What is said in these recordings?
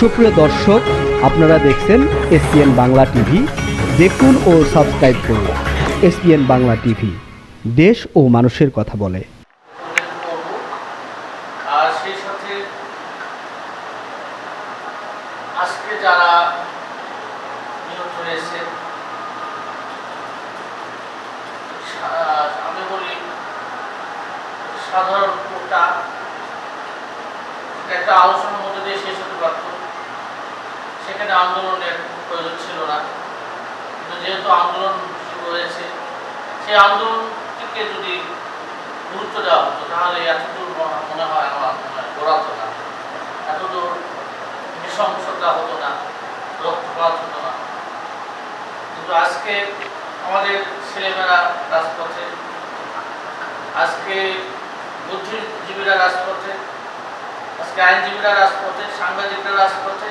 সুপ্রিয় দর্শক, আপনারা দেখছেন এসপিএন বাংলা টিভি। দেখুন ও সাবস্ক্রাইব করুন এসপিএন বাংলা টিভি। দেশ ও মানুষের কথা বলে। সাধারণ কোটা একটা আলোচনার মধ্যে দিয়ে শেষ হতে পারত। সেখানে আন্দোলনের প্রয়োজন ছিল না। কিন্তু যেহেতু আন্দোলন শুরু হয়েছে, সেই আন্দোলনটিকে যদি গুরুত্ব দেওয়া হতো, তাহলে এতদূর মনে হয় আমার মনে হয় গোড়াতো না। এতদূর নৃশংসতা হতো না, রক্তপাত হতো না। কিন্তু আজকে আমাদের ছেলেমেয়েরা রাজপথে, আজকে বুদ্ধিজীবীরা রাজপথে, আজকে আইনজীবীরা রাজপথে, সাংবাদিকরা রাজপথে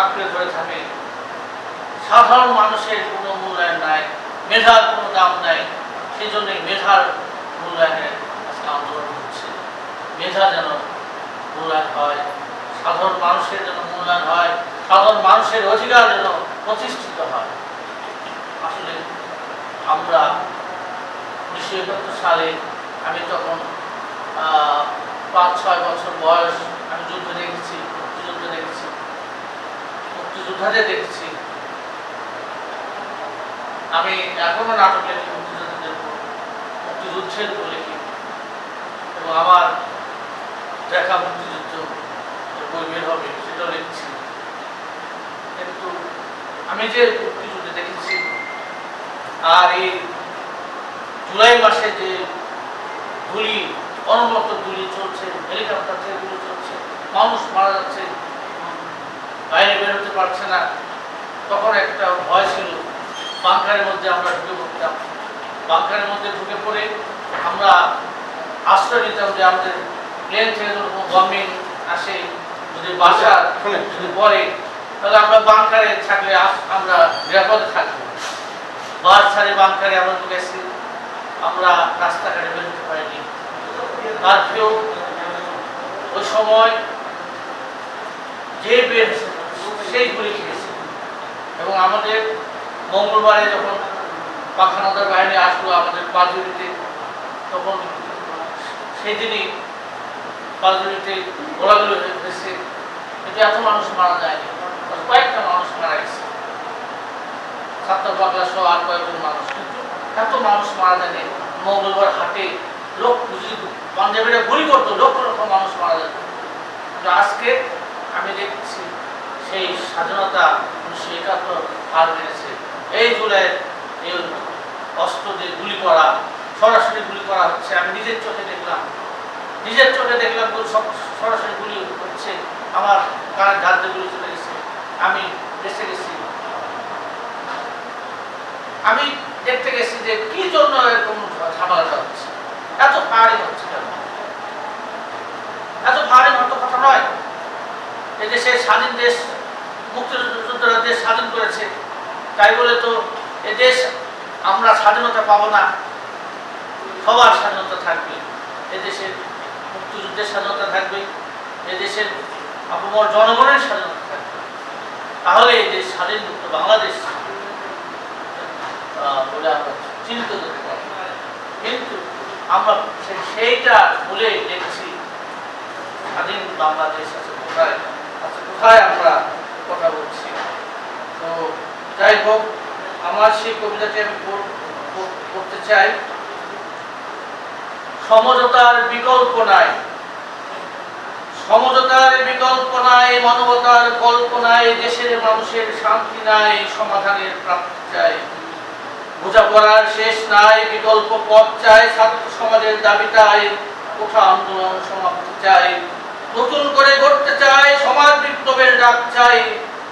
আঁকড়ে ধরে থাকে। সাধারণ মানুষের কোনো মূল্যায়ন নাই, মেধার কোনো দাম নাই সেই জন্যই মেধার মূল্যায়নের আজকে আন্দোলন হচ্ছে। মেধা যেন মূল্যায়ন হয়, সাধারণ মানুষের যেন মূল্যায়ন হয়, সাধারণ মানুষের অধিকার যেন প্রতিষ্ঠিত হয়। আসলে আমরা উনিশশো একাত্তর সালে আমি তখন পাঁচ ছয় বছর বয়স আমি যুদ্ধ দেখেছি। মুক্তিযোদ্ধাদের দেখেছি। আমি এখনও নাটক মুক্তিযুদ্ধের উপর লিখি এবং আমার দেখা মুক্তিযুদ্ধ বই বের হবে সেটাও লিখছি। কিন্তু আমি যে মুক্তিযুদ্ধে দেখেছি, আর এই জুলাই মাসে যে গুলি অনবরত গুলি চলছে, হেলিকপ্টার থেকে চলছে, মানুষ মারা যাচ্ছে বাইরে বেরোতে পারছে না। তখন একটা ভয় ছিল। বাংকারের মধ্যে আমরা ঢুকে পড়তাম। বাংকারের মধ্যে ঢুকে পড়ে আমরা আশ্রয় নিতাম যে আমাদের প্লেন থেকে যদি কোনো গভর্নমেন্ট আসে যদি বাসা যদি পড়ে তাহলে আমরা বাংকারে থাকলে আমরা নিরাপদে থাকব। বাস ছাড়ে বাংকারে আমরা ঢুকেছি আমরা রাস্তাঘাটে বেরোতে পারিনি। কারফিউ ওই সময় যে বের সেই গুলি খেয়েছে এবং আমাদের মঙ্গলবারে যখন পাখানাদার বাহিনী আসলো আমাদের পাঁচজুরিতে তখন সেদিনই পাঁচজুরিতে গোলাগুলি হয়েছে। কিন্তু এত মানুষ মারা যায়নি। কয়েকটা মানুষ মারা গেছে। সাতটা পাগলা সহ আর কয়েকজন মানুষ। কিন্তু এত মানুষ মারা যায়নি। মঙ্গলবার হাটে লোক যদি পাঞ্জাবিরা গুলি করতো, লক্ষ লক্ষ মানুষ মারা যেত কিন্তু আজকে আমি দেখছি সেই স্বাধীনতা উনিশশো একাত্তর হার মেরেছে এই জুলাই এই অস্ত্র দিয়ে গুলি করা, সরাসরি গুলি করা হচ্ছে। আমি নিজের চোখে দেখলাম। নিজের চোখে দেখলাম সরাসরি গুলি হচ্ছে। আমার কানের ধার দিয়ে গুলি চলে গেছে। আমি বেঁচে গেছি। আমি দেখতে গেছি যে কি জন্য এরকম ঝামেলাটা হচ্ছে। এত ফায়ারিং হচ্ছে কেন এত ফায়ারিং হতো কথা নয় এই দেশে স্বাধীন দেশ মুক্তিযোদ্ধারা দেশ স্বাধীন করেছে। তাই বলে তো এ দেশ আমরা স্বাধীনতা পাবো না। সবার স্বাধীনতা থাকবে। এদেশের মুক্তিযুদ্ধের স্বাধীনতা থাকবে। এদেশের আপনার জনগণের স্বাধীনতা থাকবে। তাহলে এই দেশ স্বাধীন মুক্ত বাংলাদেশ বলে আমরা চিন্তিত করতে পারব। কিন্তু আমরা সেইটা ভুলে দেখছি। স্বাধীন বাংলাদেশ আছে কোথায়? আছে কোথায় আমরা কথা বলছি। তো যাই হোক, আমার সেই কবিতাটি আমি পড়- পড়- পড়তে চাই। সমঝোতার বিকল্প নাই। সমঝোতার বিকল্প নাই, মানবতার কল্পনায় দেশের মানুষের শান্তি নাই, সমাধানের প্রাপ্তি চাই। বোঝাপড়ার শেষ নাই, বিকল্প পথ চাই, ছাত্র সমাজের দাবি চাই কোঠা আন্দোলন সমাপ্তি চাই। নতুন করে গড়তে চাই, সমাজ বিপ্লবের ডাক চাই,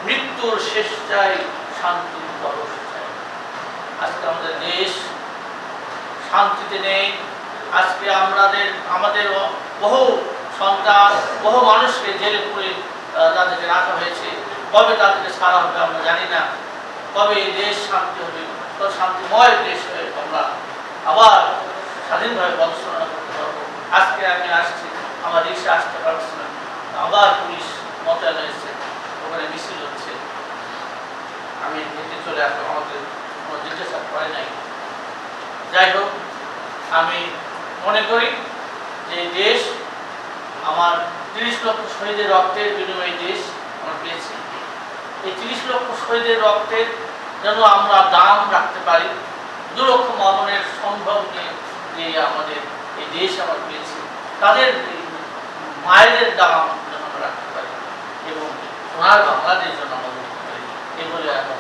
মৃত্যুর শেষ চাই, শান্তির পরশ চাই। আজকে আমাদের দেশ শান্তিতে নেই। আজকে আমাদের আমাদের বহু সন্তান, বহু মানুষকে জেলে পুরে তাদেরকে রাখা হয়েছে। কবে তাদেরকে ছাড়া হবে আমরা জানি না। কবে দেশ শান্তি হবে? শান্তিময় দেশ হয়ে আমরা আবার স্বাধীনভাবে পদচারণা করতে পারব? আজকে আমি আসছি আমার রিক্সা আসতে পারছি না। আবার পুলিশ মোতায়েন হয়েছে ওখানে মিছিল হচ্ছে। আমি হেঁটে চলে আসলাম, আমাদের কোনো জিজ্ঞাসা করে নাই। যাই হোক, আমি মনে করি যে দেশ, আমার তিরিশ লক্ষ শহীদের রক্তের বিনিময়ে দেশ আমরা পেয়েছি। এই তিরিশ লক্ষ শহীদের রক্তের যেন আমরা দাম রাখতে পারি, দু লক্ষ মরণের সম্ভব নিয়ে আমাদের এই দেশ আমরা পেয়েছি, তাদের মায়েদের দাম আমরা রাখতে পারি? এবং সোনার বাংলাদেশ জন্য আমাদের এই বলে এখন